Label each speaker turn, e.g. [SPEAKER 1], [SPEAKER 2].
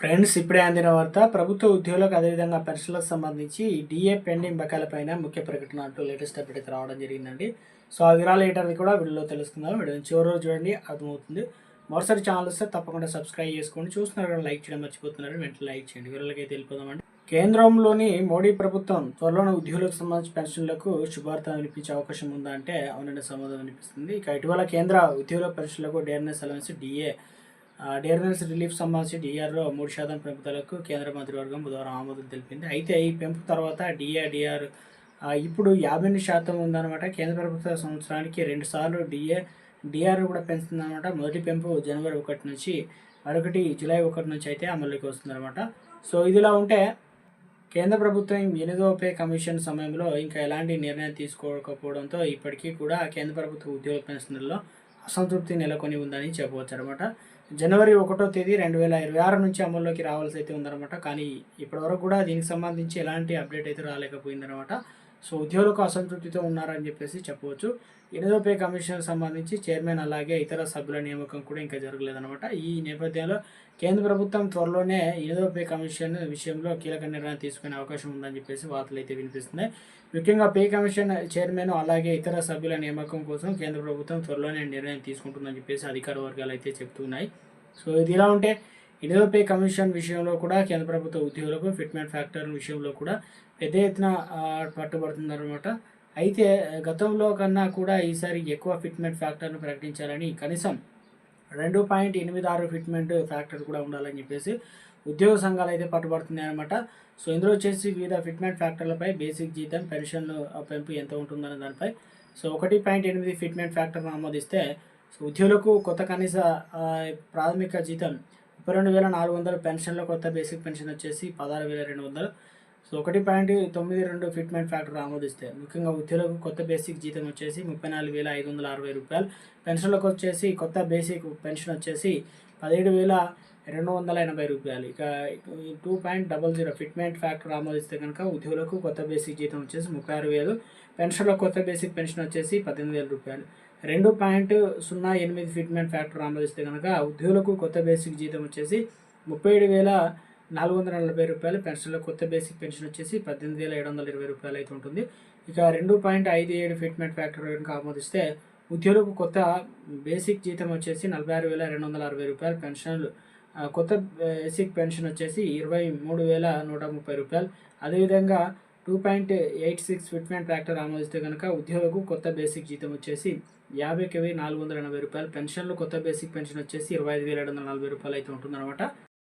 [SPEAKER 1] Friends ఇప్పుడే అందిన వార్త ప్రభుత్వ ఉద్యోగులకు అదేవిధంగా పెన్షన్లకు సంబంధించి డిఏ పెండింగ్ బకాయిలపైన ముఖ్య ప్రకటన అంటూ లేటెస్ట్ అప్డేట్ రావడం జరిగిందండి. సో ఆ వివరాలు ఏంటనేది కూడా వీడియోలో తెలుసుకుందాం. వీడియో చివరి రోజు చూడండి అర్థమవుతుంది. మరోసారి ఛానల్ వస్తే తప్పకుండా సబ్స్క్రైబ్ చేసుకోండి. చూస్తున్నారు లైక్ చేయడం మర్చిపోతున్నారు. వెంటనే లైక్ చేయండి. వివరాలకి అయితే వెళ్ళిపోదామండి. కేంద్రంలోని మోడీ ప్రభుత్వం త్వరలోనే ఉద్యోగులకు సంబంధించిన పెన్షన్లకు శుభార్త వినిపించే అవకాశం ఉందా అంటే అవునండి సమాధానం వినిపిస్తుంది. ఇక ఇటీవల కేంద్ర ఉద్యోగుల పెన్షన్లకు dearness allowance DA dearness relief సంబంధించి డిఆర్లో మూడు శాతం పెంపుదలకు కేంద్ర మంత్రివర్గం బుధవారం ఆమోదం తెలిపింది. అయితే ఈ పెంపు తర్వాత డిఏ డిఆర్ ఇప్పుడు యాభై ఎనిమిది శాతం ఉందన్నమాట. కేంద్ర ప్రభుత్వ సంవత్సరానికి రెండు సార్లు డిఏ డిఆర్ కూడా పెంచుతుందన్నమాట. మొదటి పెంపు జనవరి ఒకటి నుంచి మరొకటి జూలై ఒకటి నుంచి అయితే అమల్లోకి వస్తుందన్నమాట. సో ఇదిలా ఉంటే కేంద్ర ప్రభుత్వం ఎనిమిదో పే కమిషన్ సమయంలో ఇంకా ఎలాంటి నిర్ణయం తీసుకోకపోవడంతో ఇప్పటికీ కూడా కేంద్ర ప్రభుత్వ ఉద్యోగ పెన్షన్లలో అసంతృప్తి నెలకొని ఉందని చెప్పవచ్చు అనమాట జనవరి ఒకటో తేదీ రెండు వేల ఇరవై ఆరు నుంచి అమల్లోకి రావాల్సి అయితే ఉందన్నమాట. కానీ ఇప్పటివరకు కూడా దీనికి సంబంధించి ఎలాంటి అప్డేట్ అయితే రాలేకపోయిందనమాట సో ఉద్యోగులకు అసంతృప్తితో ఉన్నారని చెప్పేసి చెప్పవచ్చు. ఎనిమిదో పే కమిషన్ సంబంధించి చైర్మన్ అలాగే ఇతర సభ్యుల నియామకం కూడా ఇంకా జరగలేదనమాట ఈ నేపథ్యంలో కేంద్ర ప్రభుత్వం త్వరలోనే ఎనిమిదో పే కమిషన్ విషయంలో కీలక నిర్ణయం తీసుకునే అవకాశం ఉందని చెప్పేసి వార్తలు అయితే వినిపిస్తున్నాయి. ముఖ్యంగా పే కమిషన్ చైర్మన్ అలాగే ఇతర సభ్యుల నియామకం కోసం కేంద్ర ప్రభుత్వం త్వరలోనే నిర్ణయం తీసుకుంటుందని చెప్పేసి అధికార వర్గాలు అయితే చెప్తున్నాయి. సో ఇది ఇలా ఉంటే ఎనిమిదో పే కమిషన్ విషయంలో కూడా కేంద్ర ప్రభుత్వ ఉద్యోగులకు ఫిట్మెంట్ ఫ్యాక్టర్ విషయంలో కూడా పెద్ద ఎత్తున ఆ, పట్టుబడుతుందన్నమాట. అయితే గతంలో కన్నా కూడా ఈసారి ఎక్కువ ఫిట్మెంట్ ఫ్యాక్టర్ను ప్రకటించాలని కనీసం రెండు పాయింట్ ఎనిమిది ఆరు ఫిట్మెంట్ ఫ్యాక్టర్ కూడా ఉండాలని చెప్పేసి ఉద్యోగ సంఘాలు అయితే పట్టుబడుతున్నాయి అనమాట సో ఇందులో వచ్చేసి వివిధ ఫిట్మెంట్ ఫ్యాక్టర్లపై బేసిక్ జీతం పెన్షన్ పెంపు ఎంత ఉంటుందనే దానిపై. సో ఒకటి పాయింట్ ఎనిమిది ఫిట్మెంట్ ఫ్యాక్టర్ ఆమోదిస్తే సో ఉద్యోగులకు కొత్త కనీస ప్రాథమిక జీతం రెండు వేల నాలుగు వందలు పెన్షన్లో కొత్త బేసిక్ పెన్షన్ వచ్చేసి పదహారు వేల రెండు వందలు. సో ఒకటి పాయింట్ తొమ్మిది రెండు ఫిట్మెంట్ ఫ్యాక్టర్ ఆమోదిస్తే ముఖ్యంగా ఉద్యోగులకు కొత్త బేసిక్ జీతం వచ్చేసి ముప్పై నాలుగు వేల ఐదు వందల అరవై రూపాయలు. పెన్షన్లకు వచ్చేసి కొత్త బేసిక్ పెన్షన్ వచ్చేసి పదిహేడు వేల రెండు వందల ఎనభై రూపాయలు. ఇక two point double zero fitment factor ఆమోదిస్తే కనుక ఉద్యోగులకు కొత్త బేసిక్ జీతం వచ్చేసి ముప్పై ఆరు వేలు. పెన్షన్లో కొత్త బేసిక్ పెన్షన్ వచ్చేసి పద్దెనిమిది వేల రూపాయలు. రెండు పాయింట్ సున్నా ఎనిమిది ఫిట్మెంట్ ఫ్యాక్టర్ ఆమోదిస్తే కనుక ఉద్యోగులకు కొత్త బేసిక్ జీతం వచ్చేసి ముప్పై ఏడు వేల నాలుగు వందల నలభై రూపాయలు పెన్షన్లో కొత్త బేసిక్ పెన్షన్ వచ్చేసి పద్దెనిమిది వేల ఏడు వందల ఇరవై రూపాయలు అయితే ఉంటుంది. ఇక రెండు పాయింట్ ఐదు ఏడు ఫిట్మెంట్ ఫ్యాక్టర్ కనుక ఆమోదిస్తే ఉద్యోగులకు కొత్త బేసిక్ జీతం వచ్చేసి నలభై ఆరు వేల రెండు వందల అరవై రూపాయలు పెన్షన్లు కొత్త బేసిక్ పెన్షన్ వచ్చేసి ఇరవై మూడు వేల నూట ముప్పై రూపాయలు. అదేవిధంగా two point eight six fitment factor ఆమోదిస్తే కనుక ఉద్యోగులకు కొత్త బేసిక్ జీతం వచ్చేసి యాభైకి వెయ్యి నాలుగు వందల ఎనభై రూపాయలు. పెన్షన్లు కొత్త బేసిక్ పెన్షన్ వచ్చేసి ఇరవై ఐదు వేల ఏడు వందల నలభై రూపాయలు అయితే ఉంటుందన్నమాట.